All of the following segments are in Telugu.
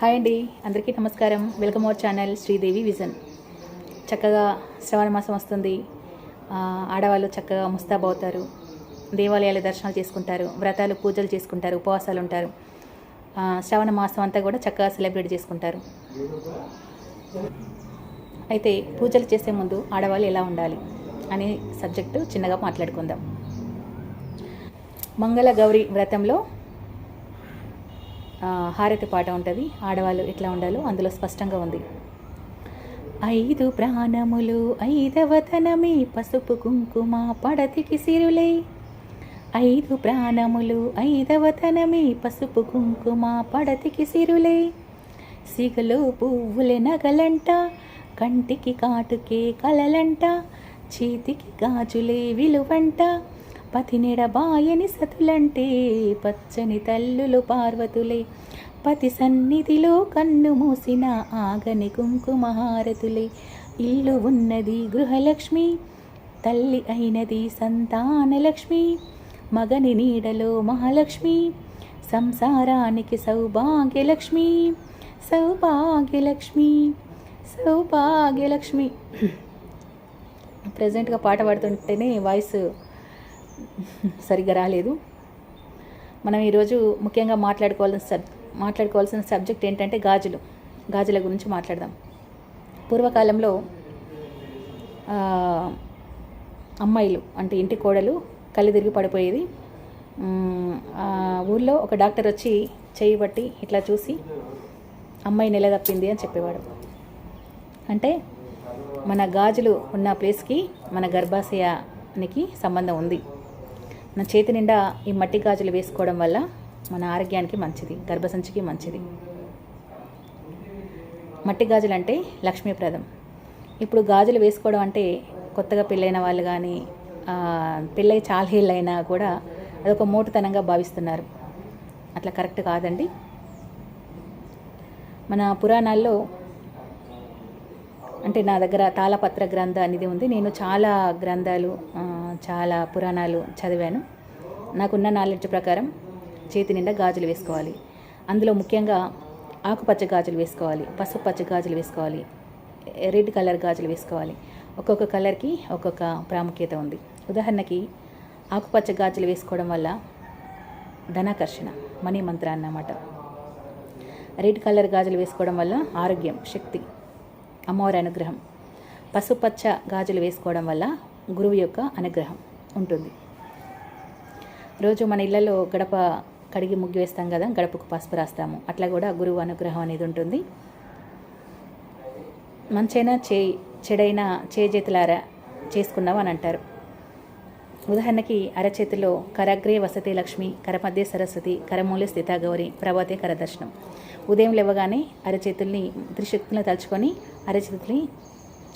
హాయ్ అండి అందరికీ నమస్కారం. Welcome our channel Sridevi vision. చక్కగా శ్రవణ మాసం వస్తుంది. ఆడవాళ్ళు చక్కగా ముస్తాబ్ అవుతారు. దేవాలయాల దర్శనాలు చేసుకుంటారు. వ్రతాలు పూజలు చేసుకుంటారు. ఉపవాసాలు ఉంటారు. శ్రవణ మాసం అంతా కూడా చక్కగా సెలబ్రేట్ చేసుకుంటారు. అయితే పూజలు చేసే ముందు ఆడవాళ్ళు ఎలా ఉండాలి అనే సబ్జెక్టు చిన్నగా మాట్లాడుకుందాం. మంగళ గౌరి వ్రతంలో హారతి పాట ఉంటుంది. ఆడవాళ్ళు ఎట్లా ఉండాలో అందులో స్పష్టంగా ఉంది. ఐదు ప్రాణములు ఐదవతనమే పసుపు కుంకుమ పడతికి సిరులై. ఐదు ప్రాణములు ఐదవతనమే పసుపు కుంకుమ పడతికి సిరులే. సిగలో పువ్వులే నగలంట కంటికి కాటుకే కలలంట చేతికి గాజులే విలువంట. పతినెడ బాయని సతులంటే పచ్చని తల్లులు పార్వతులే. పతి సన్నిధిలో కన్ను మూసిన ఆగని కుంకుమహారతులే ఇల్లు ఉన్నది గృహలక్ష్మి తల్లి అయినది సంతానలక్ష్మి మగని నీడలో మహాలక్ష్మి సంసారానికి సౌభాగ్యలక్ష్మి సౌభాగ్యలక్ష్మి సౌభాగ్యలక్ష్మి. ప్రజెంట్గా పాట పాడుతుంటేనే వాయిస్ సరిగ్గా రాలేదు. మనం ఈరోజు ముఖ్యంగా మాట్లాడుకోవాల్సిన సబ్ మాట్లాడుకోవాల్సిన సబ్జెక్ట్ ఏంటంటే గాజులు. గాజుల గురించి మాట్లాడదాం. పూర్వకాలంలో అమ్మాయిలు అంటే ఇంటి కోడలు కళ్ళు తిరిగి పడిపోయేది. ఊళ్ళో ఒక డాక్టర్ వచ్చి చేయి బట్టి ఇట్లా చూసి అమ్మాయి నెల తప్పింది అని చెప్పేవాడు. అంటే మన గాజులు ఉన్న ప్లేస్కి మన గర్భాశయానికి సంబంధం ఉంది. మన చేతి నిండా ఈ మట్టి గాజులు వేసుకోవడం వల్ల మన ఆరోగ్యానికి మంచిది గర్భసంచికి మంచిది. మట్టి గాజులు అంటే లక్ష్మీప్రదం. ఇప్పుడు గాజులు వేసుకోవడం అంటే కొత్తగా పెళ్ళైన వాళ్ళు కానీ పెళ్ళై చాలా ఏళ్ళైనా కూడా అదొక మోటుతనంగా భావిస్తున్నారు. అట్లా కరెక్ట్ కాదండి. మన పురాణాల్లో అంటే నా దగ్గర తాళపత్ర గ్రంథ అనేది ఉంది. నేను చాలా గ్రంథాలు చాలా పురాణాలు చదివాను. నాకున్న నాలెడ్జ్ ప్రకారం చేతి నిండా గాజులు వేసుకోవాలి. అందులో ముఖ్యంగా ఆకుపచ్చ గాజులు వేసుకోవాలి పసుపు పచ్చ గాజులు వేసుకోవాలి రెడ్ కలర్ గాజులు వేసుకోవాలి. ఒక్కొక్క కలర్కి ఒక్కొక్క ప్రాముఖ్యత ఉంది. ఉదాహరణకి ఆకుపచ్చ గాజులు వేసుకోవడం వల్ల ధనాకర్షణ మనీ మంత్ర అన్నమాట. రెడ్ కలర్ గాజులు వేసుకోవడం వల్ల ఆరోగ్యం శక్తి అమ్మవారి అనుగ్రహం. పసుపచ్చ గాజులు వేసుకోవడం వల్ల గురువు యొక్క అనుగ్రహం ఉంటుంది. రోజు మన ఇళ్ళలో గడప కడిగి ముగ్గు వేస్తాం కదా గడపకు పసుపు రాస్తాము. అట్లా కూడా గురువు అనుగ్రహం అనేది ఉంటుంది. మంచైనా చే చెడైనా చేజేతులారా చేసుకున్నావు అని అంటారు. ఉదాహరణకి అరచేతిలో కరగ్రే వసతి లక్ష్మి కరమధ్య సరస్వతి కరమూల స్థితాగౌరి ప్రభాతే కరదర్శనం. ఉదయం లేవగానే అరచేతుల్ని త్రిశక్తులను తలుచుకొని అరచేతుల్ని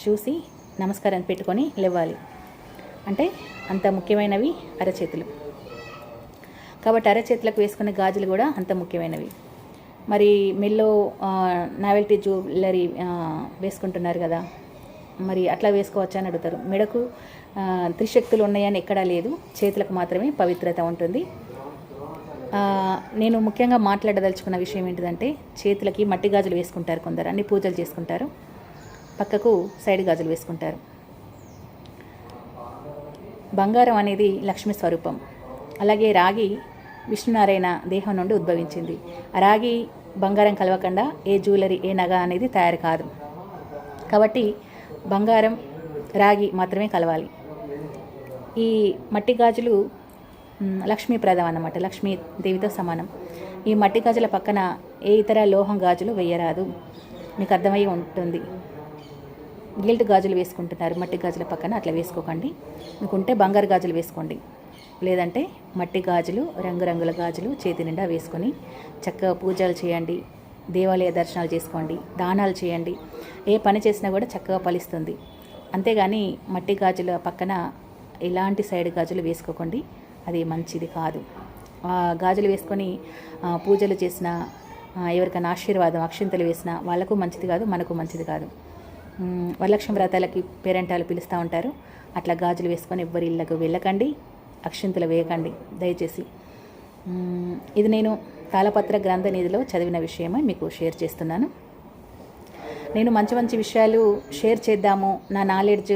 చూసి నమస్కారం పెట్టుకొని లేవాలి. అంటే అంత ముఖ్యమైనవి అరచేతులు. కాబట్టి అరచేతులకు వేసుకునే గాజులు కూడా అంత ముఖ్యమైనవి. మరి మెల్లో నావెల్టీ జ్యువెలరీ వేసుకుంటున్నారు కదా. మరి అట్లా వేసుకోవచ్చా అని అడుగుతారు. మెడకు త్రిశక్తులు ఉన్నాయని ఎక్కడా లేదు. చేతులకు మాత్రమే పవిత్రత ఉంటుంది. నేను ముఖ్యంగా మాట్లాడదలుచుకున్న విషయం ఏంటిదంటే చేతులకి మట్టి గాజులు వేసుకుంటారు కొందరు. అన్ని పూజలు చేసుకుంటారు. పక్కకు సైడ్ గాజులు వేసుకుంటారు. బంగారం అనేది లక్ష్మి స్వరూపం. అలాగే రాగి విష్ణునారాయణ దేహం నుండి ఉద్భవించింది. రాగి బంగారం కలవకుండా ఏ జ్యువెలరీ ఏ నగ అనేది తయారు కాదు. కాబట్టి బంగారం రాగి మాత్రమే కలవాలి. ఈ మట్టి గాజులు లక్ష్మీప్రదం అన్నమాట లక్ష్మీదేవితో సమానం. ఈ మట్టి గాజుల పక్కన ఏ ఇతర లోహం గాజులు వేయరాదు. మీకు అర్థమై ఉంటుంది. గిల్ట్ గాజులు వేసుకుంటున్నారు మట్టి గాజుల పక్కన అట్లా వేసుకోకండి. మీకు బంగారు గాజులు వేసుకోండి. లేదంటే మట్టి గాజులు రంగురంగుల గాజులు చేతి నిండా వేసుకొని చక్కగా పూజలు చేయండి. దేవాలయ దర్శనాలు చేసుకోండి దానాలు చేయండి. ఏ పని చేసినా కూడా చక్కగా ఫలిస్తుంది. అంతేగాని మట్టి గాజుల పక్కన ఎలాంటి సైడ్ గాజులు వేసుకోకండి. అది మంచిది కాదు. ఆ గాజులు వేసుకొని పూజలు చేసిన ఎవరికైనా ఆశీర్వాదం అక్షింతలు వేసినా వాళ్ళకు మంచిది కాదు మనకు మంచిది కాదు. వరలక్ష్మి వ్రతాలకి పేరెంటాలు పిలుస్తూ ఉంటారు. అట్లా గాజులు వేసుకొని ఎవ్వరి ఇళ్ళకు వెళ్ళకండి అక్షింతలు వేయకండి దయచేసి. ఇది నేను తాళపత్ర గ్రంథ నిధిలో చదివిన విషయమే మీకు షేర్ చేస్తున్నాను. నేను మంచి మంచి విషయాలు షేర్ చేద్దాము నా నాలెడ్జ్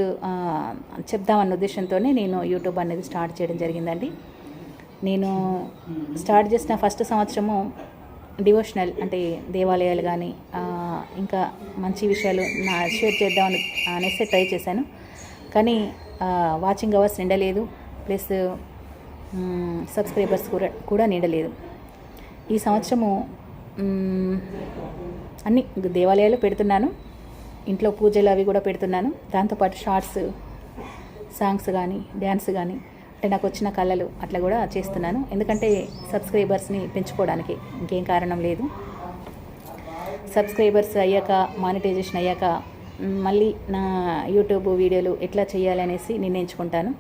చెప్దామన్న ఉద్దేశంతోనే నేను యూట్యూబ్ అనేది స్టార్ట్ చేయడం జరిగిందండి. నేను స్టార్ట్ చేసిన ఫస్ట్ సంవత్సరము డివోషనల్ అంటే దేవాలయాలు కానీ ఇంకా మంచి విషయాలు నా షేర్ చేద్దామని అనేసి ట్రై చేశాను. కానీ వాచింగ్ అవర్స్ నిండలేదు. ప్లస్ సబ్స్క్రైబర్స్ కూడా కూడా నిండలేదు. ఈ సంవత్సరము అన్ని దేవాలయాలు పెడుతున్నాను. ఇంట్లో పూజలు అవి కూడా పెడుతున్నాను. దాంతోపాటు షార్ట్స్ సాంగ్స్ కానీ డ్యాన్స్ కానీ అంటే నాకు వచ్చిన కళలు అట్లా కూడా చేస్తున్నాను. ఎందుకంటే సబ్స్క్రైబర్స్ని పెంచుకోవడానికి ఇంకేం కారణం లేదు. సబ్స్క్రైబర్స్ అయ్యాక మానిటైజేషన్ అయ్యాక మళ్ళీ నా యూట్యూబ్ వీడియోలు ఎట్లా చేయాలి అనేసి నిర్ణయించుకుంటాను.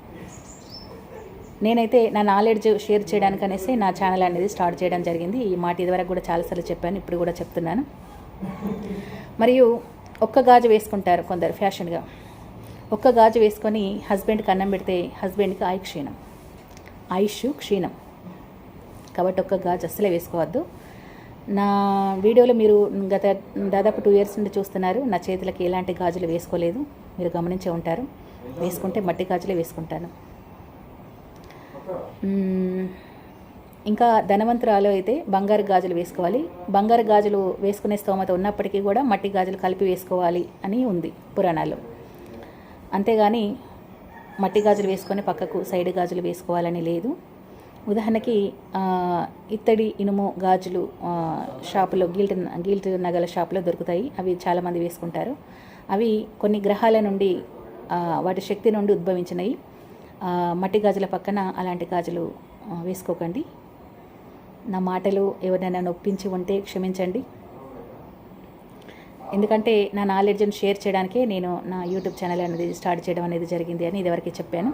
నేనైతే నా నాలెడ్జ్ షేర్ చేయడానికి అనేసి నా ఛానల్ అనేది స్టార్ట్ చేయడం జరిగింది. ఈ మాట ఇదివరకు కూడా చాలాసార్లు చెప్పాను ఇప్పుడు కూడా చెప్తున్నాను. మరియు ఒక్క గాజు వేసుకుంటారు కొందరు ఫ్యాషన్గా. ఒక్క గాజు వేసుకొని హస్బెండ్కి అన్నం పెడితే హస్బెండ్కి ఆయుష్ క్షీణం. ఆయుష్ క్షీణం. కాబట్టి ఒక్క గాజు అస్సలే వేసుకోవద్దు. నా వీడియోలో మీరు గత దాదాపు టూ ఇయర్స్ నుండి చూస్తున్నారు. నా చేతులకి ఎలాంటి గాజులు వేసుకోలేదు. మీరు గమనించే ఉంటారు. వేసుకుంటే మట్టి గాజులే వేసుకుంటాను. ఇంకా ధనవంతురాలు అయితే బంగారు గాజులు వేసుకోవాలి. బంగారు గాజులు వేసుకునే స్తోమత ఉన్నప్పటికీ కూడా మట్టి గాజులు కలిపి వేసుకోవాలి అని ఉంది పురాణాల్లో. అంతేగాని మట్టి గాజులు వేసుకొని పక్కకు సైడ్ గాజులు వేసుకోవాలని లేదు. ఉదాహరణకి ఇత్తడి ఇనుము గాజులు షాపులో గిల్ట్ గిల్ట్ నగల షాపులో దొరుకుతాయి. అవి చాలామంది వేసుకుంటారు. అవి కొన్ని గ్రహాల నుండి వాటి శక్తి నుండి ఉద్భవించినవి మట్టి గాజుల పక్కన అలాంటి గాజులు వేసుకోకండి. నా మాటలు ఎవరినైనా నొప్పించి ఉంటే క్షమించండి. ఎందుకంటే నా నాలెడ్జ్ని షేర్ చేయడానికే నేను నా యూట్యూబ్ ఛానల్ అనేది స్టార్ట్ చేయడం అనేది జరిగింది అని ఇదివరకు చెప్పాను.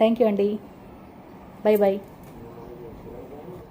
థ్యాంక్ యూ అండి. Bye bye